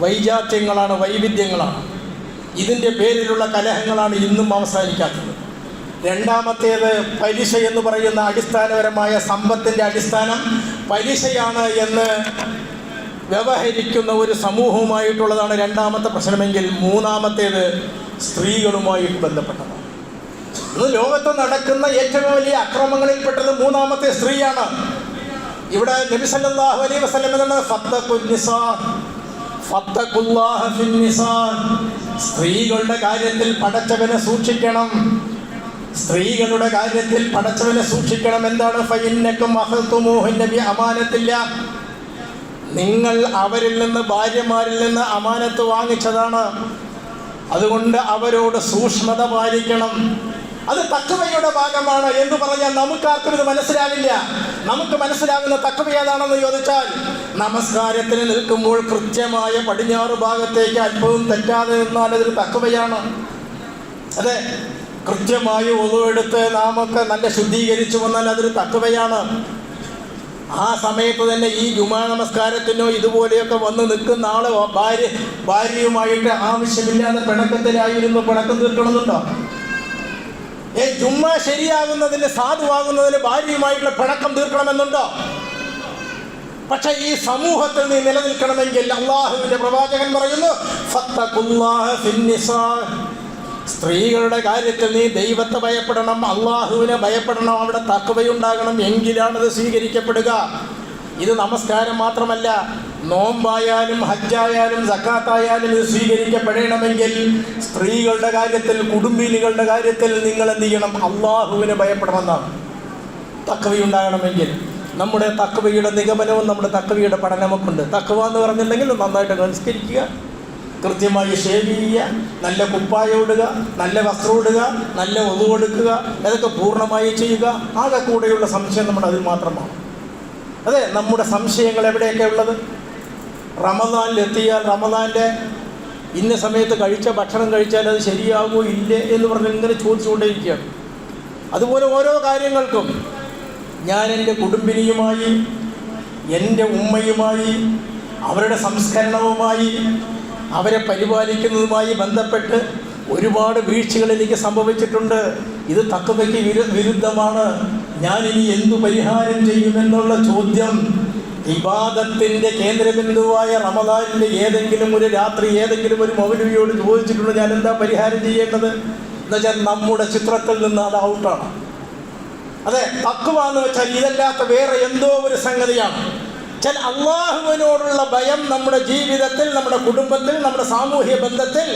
വൈജാത്യങ്ങളാണ് വൈവിധ്യങ്ങളാണ്. ഇതിന്റെ പേരിലുള്ള കലഹങ്ങളാണ് ഇന്നും അവസാനിക്കാത്തത് രണ്ടാമത്തേത് പലിശ എന്ന് പറയുന്ന അടിസ്ഥാനപരമായ സമ്പത്തിന്റെ അടിസ്ഥാനം പലിശയാണ് എന്ന് വ്യവഹരിക്കുന്ന ഒരു സമൂഹവുമായിട്ടുള്ളതാണ് രണ്ടാമത്തെ പ്രശ്നമെങ്കിൽ മൂന്നാമത്തേത് സ്ത്രീകളുമായിട്ട് ബന്ധപ്പെട്ടതാണ് ഇന്ന് ലോകത്ത് നടക്കുന്ന ഏറ്റവും വലിയ അക്രമങ്ങളിൽപ്പെട്ടത് മൂന്നാമത്തെ സ്ത്രീയാണ് ഇവിടെ നബിസല്ലാഹു അലൈ വസ്ലം വസല്ലം ഫത്ത ഫിന്നിസാ. സ്ത്രീകളുടെ കാര്യത്തിൽ പടച്ചവനെ സൂക്ഷിക്കണം. സ്ത്രീകളുടെ കാര്യത്തിൽ പടച്ചവനെ സൂക്ഷിക്കണം. എന്താണ്? നബി അമാനത്തില്ല. നിങ്ങൾ അവരിൽ നിന്ന് ഭാര്യമാരിൽ നിന്ന് അമാനത്ത് വാങ്ങിച്ചതാണ്. അതുകൊണ്ട് അവരോട് സൂക്ഷ്മത പാലിക്കണം. അത് തക്കവയുടെ ഭാഗമാണ് എന്ന് പറഞ്ഞാൽ നമുക്കാർക്കും ഇത് മനസ്സിലാവില്ല. നമുക്ക് മനസ്സിലാകുന്ന തക്കവ ഏതാണെന്ന് ചോദിച്ചാൽ നമസ്കാരത്തിന് നിൽക്കുമ്പോൾ കൃത്യമായ പടിഞ്ഞാറ് ഭാഗത്തേക്ക് അല്പവും തെറ്റാതെ നിന്നാൽ അതൊരു തക്കവയാണ്. അതെ കൃത്യമായി ഒതുവെടുത്ത് നാമൊക്കെ നല്ല ശുദ്ധീകരിച്ചു വന്നാൽ അതൊരു തക്കവയാണ്. ആ സമയത്ത് തന്നെ ഈ ജുമാ നമസ്കാരത്തിനോ ഇതുപോലെയൊക്കെ വന്ന് നിൽക്കുന്ന ആൾ ഭാര്യ ഭാര്യയുമായിട്ട് ആവശ്യമില്ലാതെ പിണക്കത്തിലായിരുന്നു പിണക്കം തീർക്കണമെന്നുണ്ടോ? ജുമ്മ ശരിയാകുന്നതിന് സാധുവാകുന്നതിന് ഭാര്യയുമായിട്ടുള്ള പിണക്കം തീർക്കണമെന്നുണ്ടോ പക്ഷെ ഈ സമൂഹത്തിൽ നീ നിലനിൽക്കണമെങ്കിൽ അള്ളാഹുവിന്റെ പ്രവാചകൻ പറയുന്നു. സ്ത്രീകളുടെ കാര്യത്തിൽ നീ ദൈവത്തെ ഭയപ്പെടണം അള്ളാഹുവിനെ ഭയപ്പെടണം അവിടെ തക്കവയുണ്ടാകണം എങ്കിലാണത് സ്വീകരിക്കപ്പെടുക ഇത് നമസ്കാരം മാത്രമല്ല നോമ്പായാലും ഹജ്ജായാലും സക്കാത്തായാലും ഇത് സ്വീകരിക്കപ്പെടണമെങ്കിൽ സ്ത്രീകളുടെ കാര്യത്തിൽ കുടുംബിനികളുടെ കാര്യത്തിൽ നിങ്ങൾ എന്ത് ചെയ്യണം? അള്ളാഹുവിനെ ഭയപ്പെടണമെന്നാണ് തക്കവയുണ്ടാകണമെങ്കിൽ നമ്മുടെ തക്കവയുടെ നിഗമനവും നമ്മുടെ തക്കവയുടെ പഠനമൊക്കെ ഉണ്ട് തക്കവ എന്ന് പറഞ്ഞിട്ടുണ്ടെങ്കിൽ നന്നായിട്ട് സംസ്കരിക്കുക കൃത്യമായി ഷേവ് ചെയ്യുക നല്ല കുപ്പായ ഇടുക നല്ല വസ്ത്രം ഇടുക നല്ല ഒതു കൊടുക്കുക ഇതൊക്കെ പൂർണമായി ചെയ്യുക. ആകെ കൂടെയുള്ള സംശയം നമ്മുടെ അതിൽ മാത്രമാണ്. അതെ നമ്മുടെ സംശയങ്ങൾ എവിടെയൊക്കെ ഉള്ളത്? റമദാനിൽ എത്തിയാൽ റമദാന്റെ ഇന്ന സമയത്ത് കഴിച്ച ഭക്ഷണം കഴിച്ചാൽ അത് ശരിയാകുമോ ഇല്ലേ എന്ന് പറഞ്ഞ് ഇങ്ങനെ ചോദിച്ചുകൊണ്ടേയിരിക്കുകയാണ്. അതുപോലെ ഓരോ കാര്യങ്ങൾക്കും ഞാൻ എന്റെ കുടുംബിനിയുമായി എന്റെ ഉമ്മയുമായി അവരുടെ സംസ്കരണവുമായി അവരെ പരിപാലിക്കുന്നതുമായി ബന്ധപ്പെട്ട് ഒരുപാട് വീഴ്ചകൾ എനിക്ക് സംഭവിച്ചിട്ടുണ്ട്. ഇത് തക്കവയ്ക്ക് വിരു വിരുദ്ധമാണ്. ഞാൻ ഇനി എന്തു പരിഹാരം ചെയ്യുമെന്നുള്ള ചോദ്യം ഇബാദത്തിന്റെ കേന്ദ്രബിന്ദുവായ റമദാനിന്റെ ഏതെങ്കിലും ഒരു രാത്രി ഏതെങ്കിലും ഒരു മൗലവിയോട് ചോദിച്ചിട്ടുണ്ട് ഞാൻ എന്താ പരിഹാരം ചെയ്യേണ്ടത്? എന്നുവെച്ചാൽ നമ്മുടെ ചിത്രത്തിൽ നിന്ന് അത് ഔട്ടാണ്. അതെ തക്കുവാന്ന് വെച്ചാൽ ഇതല്ലാത്ത വേറെ എന്തോ ഒരു സംഗതിയാണ്. ചില അള്ളാഹുവിനോടുള്ള ഭയം നമ്മുടെ ജീവിതത്തിൽ നമ്മുടെ കുടുംബത്തിൽ നമ്മുടെ സാമൂഹ്യ ബന്ധത്തിൽ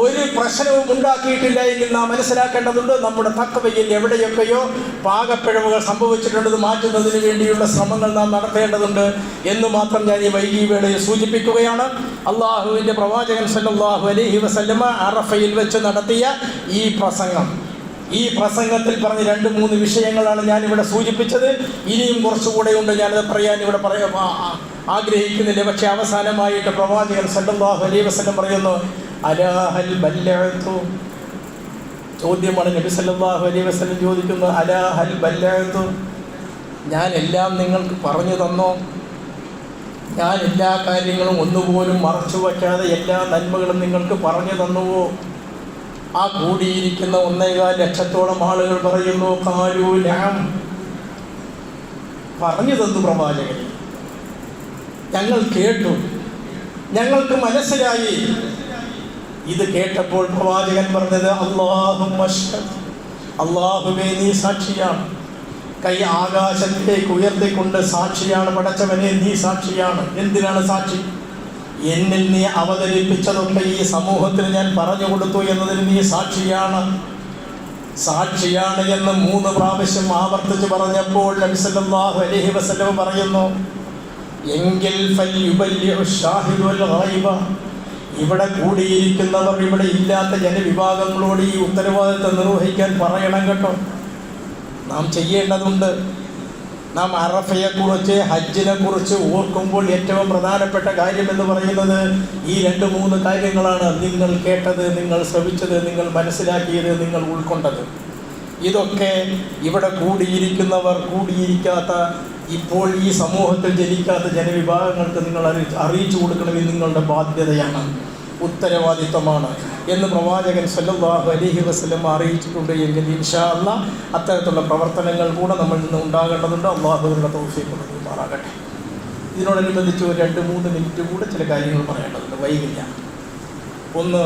ഒരു പ്രശ്നവും ഉണ്ടാക്കിയിട്ടില്ല എങ്കിൽ നാം മനസ്സിലാക്കേണ്ടതുണ്ട് നമ്മുടെ തക്കവയിൽ എവിടെയൊക്കെയോ പാകപ്പിഴവുകൾ സംഭവിച്ചിട്ടുണ്ടത് മാറ്റുന്നതിന് വേണ്ടിയുള്ള ശ്രമങ്ങൾ നാം നടത്തേണ്ടതുണ്ട് എന്ന് മാത്രം ഞാൻ ഈ വൈകി വേളയിൽ സൂചിപ്പിക്കുകയാണ്. അള്ളാഹുവിന്റെ പ്രവാചകൻ സല്ലല്ലാഹു അലൈഹി വസല്ലമ അറഫയിൽ വെച്ച് നടത്തിയ ഈ പ്രസംഗം. ഈ പ്രസംഗത്തിൽ പറഞ്ഞ രണ്ട് മൂന്ന് വിഷയങ്ങളാണ് ഞാൻ ഇവിടെ സൂചിപ്പിച്ചത്. ഇനിയും കുറച്ചുകൂടെ ഉണ്ട്. ഞാനത് പറയാൻ ഇവിടെ പറയാ ആഗ്രഹിക്കുന്നില്ല. പക്ഷെ അവസാനമായിട്ട് പ്രവാചകൻ സല്ലല്ലാഹു അലൈഹി വസല്ലം പറയുന്നു അലാഹൽ ബല്ലഅതു ചോദ്യമാണ് നബി സല്ലല്ലാഹു അലൈഹി വസല്ലം ചോദിക്കുന്നത് അലാഹൽ ബല്ലഅതു ഞാൻ എല്ലാം നിങ്ങൾക്ക് പറഞ്ഞു തന്നോ? ഞാൻ എല്ലാ കാര്യങ്ങളും ഒന്നുപോലും മറച്ചു വയ്ക്കാതെ എല്ലാ നന്മകളും നിങ്ങൾക്ക് പറഞ്ഞു തന്നുവോ? ആ കൂടിയിരിക്കുന്ന ഒന്നേകാൽ ലക്ഷത്തോളം ആളുകൾ പറയുന്നു കാലു നാം പറഞ്ഞു തന്നു പ്രവാചകൻ. ഞങ്ങൾ കേട്ടു. ഞങ്ങൾക്ക് മനസ്സിലായി. ഇത് കേട്ടപ്പോൾ പ്രവാചകൻ പറഞ്ഞത് അള്ളാഹു അള്ളാഹുവേ നീ സാക്ഷിയാണ്. കൈ ആകാശത്തേക്ക് ഉയർത്തിക്കൊണ്ട് സാക്ഷിയാണ്. പടച്ചവനെ നീ സാക്ഷിയാണ്. എന്തിനാണ് സാക്ഷി? എന്നിൽ നീ അവതരിപ്പിച്ചതൊക്കെ ഈ സമൂഹത്തിന് ഞാൻ പറഞ്ഞു കൊടുത്തു എന്നതിന് നീ സാക്ഷിയാണ്. സാക്ഷിയാണ് എന്ന് മൂന്ന് പ്രാവശ്യം ആവർത്തിച്ച് പറഞ്ഞപ്പോൾ അലൈഹി വസല്ലം പറയുന്നു എങ്കിൽ ഇവിടെ കൂടിയിരിക്കുന്നവർ ഇവിടെ ഇല്ലാത്ത ജനവിഭാഗങ്ങളോട് ഈ ഉത്തരവാദിത്തം നിർവഹിക്കാൻ പറയണം കേട്ടോ. നാം ചെയ്യേണ്ടതുണ്ട് നാം അറഫയെക്കുറിച്ച് ഹജ്ജിനെ കുറിച്ച് ഓർക്കുമ്പോൾ ഏറ്റവും പ്രധാനപ്പെട്ട കാര്യം എന്ന് പറയുന്നത് ഈ രണ്ട് മൂന്ന് കാര്യങ്ങളാണ് നിങ്ങൾ കേട്ടത് നിങ്ങൾ ശ്രവിച്ചത് നിങ്ങൾ മനസ്സിലാക്കിയത് നിങ്ങൾ ഉൾക്കൊണ്ടത്. ഇതൊക്കെ ഇവിടെ കൂടിയിരിക്കുന്നവർ കൂടിയിരിക്കാത്ത ഇപ്പോൾ ഈ സമൂഹത്തിൽ ജനിക്കാത്ത ജനവിഭാഗങ്ങൾക്ക് നിങ്ങൾ അറി അറിയിച്ചു കൊടുക്കണം നിങ്ങളുടെ ബാധ്യതയാണ്. ഉത്തരവാദിത്വമാണ് എന്ന് പ്രവാചകൻ സല്ലല്ലാഹു അലഹി വസ്ലം അറിയിച്ചിട്ടുണ്ട് എങ്കിൽ ഇൻഷാല്ല അത്തരത്തിലുള്ള പ്രവർത്തനങ്ങൾ കൂടെ നമ്മളിൽ നിന്ന് ഉണ്ടാകേണ്ടതുണ്ട്. അള്ളാഹുവിനുള്ള തൗഫീഖ് മാറാകട്ടെ ഇതിനോടനുബന്ധിച്ച് ഒരു രണ്ട് മൂന്ന് മിനിറ്റ് കൂടെ ചില കാര്യങ്ങൾ പറയേണ്ടതുണ്ട്. വൈകില്ല. ഒന്ന്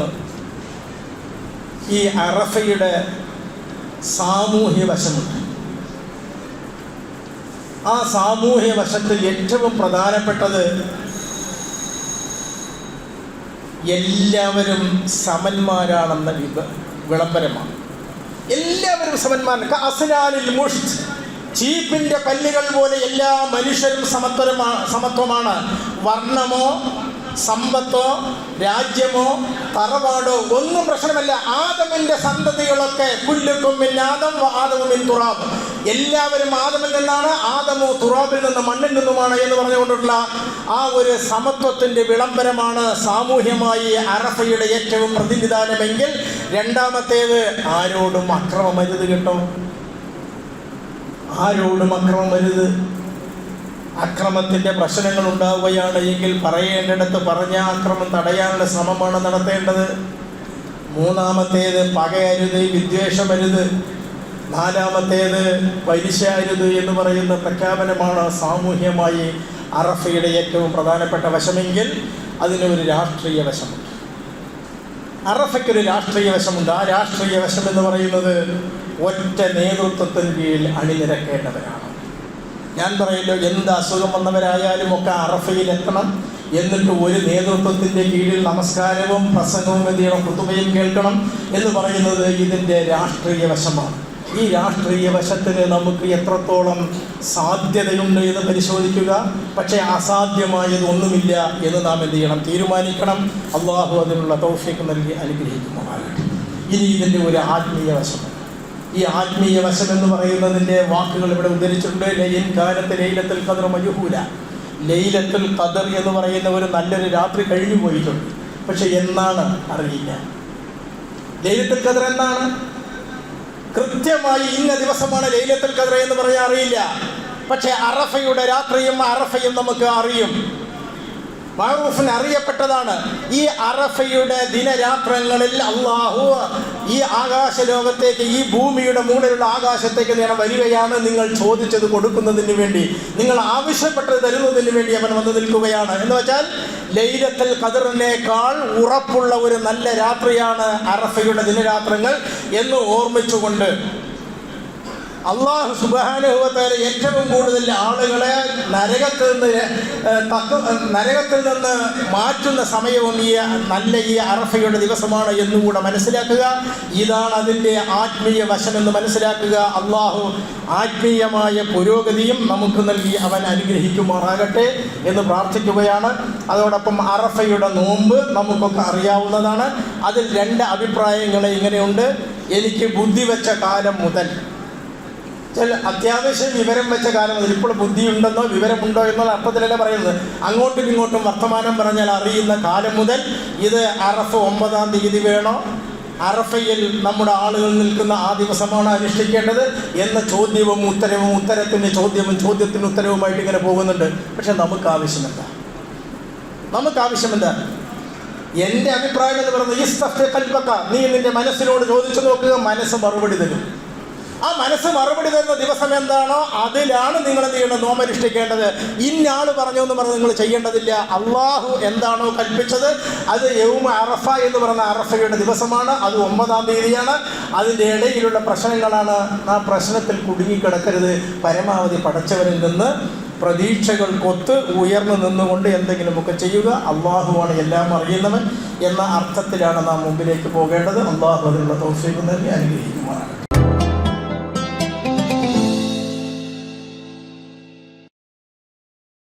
ഈ അറഫയുടെ സാമൂഹ്യ വശമുണ്ട്. ആ സാമൂഹ്യ വശത്തിൽ ഏറ്റവും പ്രധാനപ്പെട്ടത് എല്ലാവരും സമന്മാരാണെന്ന വിളംബരമാണ്. എല്ലാവരും സമന്മാരാണ്. അസനാലിൽ മുഷ്ത് ചീപ്പിന്റെ പല്ലുകൾ പോലെ എല്ലാ മനുഷ്യരും സമത്വരമാ സമത്വമാണ്. വർണമോ സമ്പത്തോ രാജ്യമോ തറവാടോ ഒന്നും പ്രശ്നമല്ല. ആദമിന്റെ സന്തതികളൊക്കെ പുല്ലുക്കും ആദം ആദമുമിൻ തുറാബ്. എല്ലാവരും ആദമിൽ നിന്നാണ് ആദമോ തുറാബിൽ നിന്ന് മണ്ണിൽ നിന്നുമാണ് എന്ന് പറഞ്ഞുകൊണ്ടുള്ള ആ ഒരു സമത്വത്തിന്റെ വിളംബരമാണ് സാമൂഹ്യമായി അറഫയുടെ ഏറ്റവും പ്രതിനിധാനമെങ്കിൽ രണ്ടാമത്തേത് ആരോടും അക്രമമരുത് കേട്ടോ. ആരോടും അക്രമം വരുത് അക്രമത്തിന്റെ പ്രശ്നങ്ങൾ ഉണ്ടാവുകയാണ് എങ്കിൽ പറയേണ്ടിടത്ത് പറഞ്ഞ അക്രമം തടയാനുള്ള ശ്രമമാണ് നടത്തേണ്ടത്. മൂന്നാമത്തേത് പകയരുത് വിദ്വേഷമരുത്. നാലാമത്തേത് പലിശയരുത് എന്ന് പറയുന്ന പ്രഖ്യാപനമാണ് സാമൂഹ്യമായി അറഫയുടെ ഏറ്റവും പ്രധാനപ്പെട്ട വശമെങ്കിൽ അതിന് ഒരു രാഷ്ട്രീയ വശമുണ്ട്. അറഫയ്ക്കൊരു രാഷ്ട്രീയ വശമുണ്ട്. ആ രാഷ്ട്രീയ വശം എന്ന് പറയുന്നത് ഒറ്റ നേതൃത്വത്തിന് കീഴിൽ അണിനിരക്കേണ്ടവരാണ്. ഞാൻ പറയല്ലോ എന്ത് അസുഖം വന്നവരായാലും ഒക്കെ അറഫയിൽ എത്തണം. എന്നിട്ട് ഒരു നേതൃത്വത്തിന്റെ കീഴിൽ നമസ്കാരവും പ്രസംഗവും എന്ത് ചെയ്യണം കുത്തുബയും കേൾക്കണം എന്ന് പറയുന്നത് ഇതിന്റെ രാഷ്ട്രീയ വശമാണ്. ഈ രാഷ്ട്രീയ വശത്തിന് നമുക്ക് എത്രത്തോളം സാധ്യതയുണ്ട് എന്ന് പരിശോധിക്കുക. പക്ഷേ അസാധ്യമായത് ഒന്നുമില്ല എന്ന് നാം എന്ത് ചെയ്യണം? തീരുമാനിക്കണം. അള്ളാഹു അതിനുള്ള തൗഫീക്ക് നൽകി അനുഗ്രഹിക്കുമാറാകട്ടെ. ഇനി ഇതിന്റെ ഒരു ആത്മീയ വശം. ഈ ആത്മീയ വശം എന്ന് പറയുന്നതിന്റെ വാക്കുകൾ ഇവിടെ ഉദ്ധരിച്ചിട്ടുണ്ട്. ലയിൻ കാലത്ത് ലൈലത്തിൽ ഖദർ മയൂല ലൈലത്തുൽ ഖദർ എന്ന് പറയുന്ന ഒരു നല്ലൊരു രാത്രി കഴിഞ്ഞു പോയിട്ടുണ്ട് പക്ഷെ എന്നാണ്? അറിയില്ല. ലൈലത്തുൽ ഖദർ എന്നാണ്? കൃത്യമായി ഇന്ന ദിവസമാണ് ലൈലത്തുൽ ഖദർ എന്ന് പറയാൻ അറിയില്ല. പക്ഷെ അറഫയുടെ രാത്രിയും അറഫയും നമുക്ക് അറിയും. മാറൂഫിന് അറിയപ്പെട്ടതാണ് ഈ അറഫയുടെ ദിനരാത്രങ്ങളിൽ അള്ളാഹു ഈ ആകാശ ലോകത്തേക്ക് ഈ ഭൂമിയുടെ മുകളിലുള്ള ആകാശത്തേക്ക് നേരെ വരികയാണ് നിങ്ങൾ ചോദിച്ചത് കൊടുക്കുന്നതിന് വേണ്ടി. നിങ്ങൾ ആവശ്യപ്പെട്ടത് തരുന്നതിന് വേണ്ടി അവൻ വന്നു നിൽക്കുകയാണ്. എന്ന് വെച്ചാൽ ലൈലത്തൽ കതിറിനേക്കാൾ ഉറപ്പുള്ള ഒരു നല്ല രാത്രിയാണ് അറഫയുടെ ദിനരാത്രങ്ങൾ എന്ന് ഓർമ്മിച്ചുകൊണ്ട് അള്ളാഹു സുബാനുഭവത്തിൽ ഏറ്റവും കൂടുതൽ ആളുകളെ നരകത്തിൽ നിന്ന് തത്വ നരകത്തിൽ നിന്ന് മാറ്റുന്ന സമയവും ഈ നല്ല ഈ അറഫയുടെ ദിവസമാണ് എന്നുകൂടെ മനസ്സിലാക്കുക. ഇതാണ് അതിന്റെ ആത്മീയ വശമെന്ന് മനസ്സിലാക്കുക. അള്ളാഹു ആത്മീയമായ പുരോഗതിയും നമുക്ക് നൽകി അവൻ അനുഗ്രഹിക്കുമാറാകട്ടെ എന്ന് പ്രാർത്ഥിക്കുകയാണ്. അതോടൊപ്പം അറഫയുടെ നോമ്പ് നമുക്കൊക്കെ അറിയാവുന്നതാണ്. അതിൽ രണ്ട് അഭിപ്രായങ്ങൾ ഇങ്ങനെയുണ്ട്. എനിക്ക് ബുദ്ധി വെച്ച കാലം മുതൽ അത്യാവശ്യം വിവരം വെച്ച കാലം ഇപ്പോൾ ബുദ്ധിയുണ്ടെന്നോ വിവരമുണ്ടോ എന്നുള്ള അർത്ഥത്തിലല്ല പറയുന്നത്. അങ്ങോട്ടും ഇങ്ങോട്ടും വർത്തമാനം പറഞ്ഞാൽ അറിയുന്ന കാലം മുതൽ ഇത് അറഫ് ഒമ്പതാം തീയതി വേണോ? അറഫയിൽ നമ്മുടെ ആളുകൾ നിൽക്കുന്ന ആ ദിവസമാണ് അനുഷ്ഠിക്കേണ്ടത് എന്ന ചോദ്യവും ഉത്തരവും ഉത്തരത്തിന് ചോദ്യവും ചോദ്യത്തിന് ഉത്തരവുമായിട്ട് ഇങ്ങനെ പോകുന്നുണ്ട്. പക്ഷെ നമുക്ക് ആവശ്യമില്ല. നമുക്ക് ആവശ്യമില്ല. എന്റെ അഭിപ്രായം എന്ന് പറയുന്നത് ഈ സ്തഫ്യ കൽപ്പക്ക നീ നിന്റെ മനസ്സിനോട് ചോദിച്ചു നോക്കുക മനസ്സ് മറുപടി തരും. ആ മനസ്സ് മറുപടി തരുന്ന ദിവസം എന്താണോ അതിലാണ് നിങ്ങൾ എന്ത് ചെയ്യേണ്ടത്? നോമനുഷ്ഠിക്കേണ്ടത് ഇന്നാൾ പറഞ്ഞു എന്ന് പറഞ്ഞ് നിങ്ങൾ ചെയ്യേണ്ടതില്ല. അള്ളാഹു എന്താണോ കൽപ്പിച്ചത്? അത് യൗമ അറഫ എന്ന് പറയുന്ന അറഫയുടെ ദിവസമാണ്. അത് ഒമ്പതാം തീയതിയാണ്. അതിന്റെ ഇടയിലുള്ള പ്രശ്നങ്ങളാണ്. ആ പ്രശ്നത്തിൽ കുടുങ്ങിക്കിടക്കരുത്. പരമാവധി പടച്ചവരിൽ നിന്ന് പ്രതീക്ഷകൾക്കൊത്ത് ഉയർന്നു നിന്നുകൊണ്ട് എന്തെങ്കിലുമൊക്കെ ചെയ്യുക. അള്ളാഹുവാണ് എല്ലാം അറിയുന്നവൻ എന്ന അർത്ഥത്തിലാണ് നാം മുമ്പിലേക്ക് പോകേണ്ടത്. അള്ളാഹു അതിനുള്ള നൽകി അനുഗ്രഹിക്കുമാറാണ്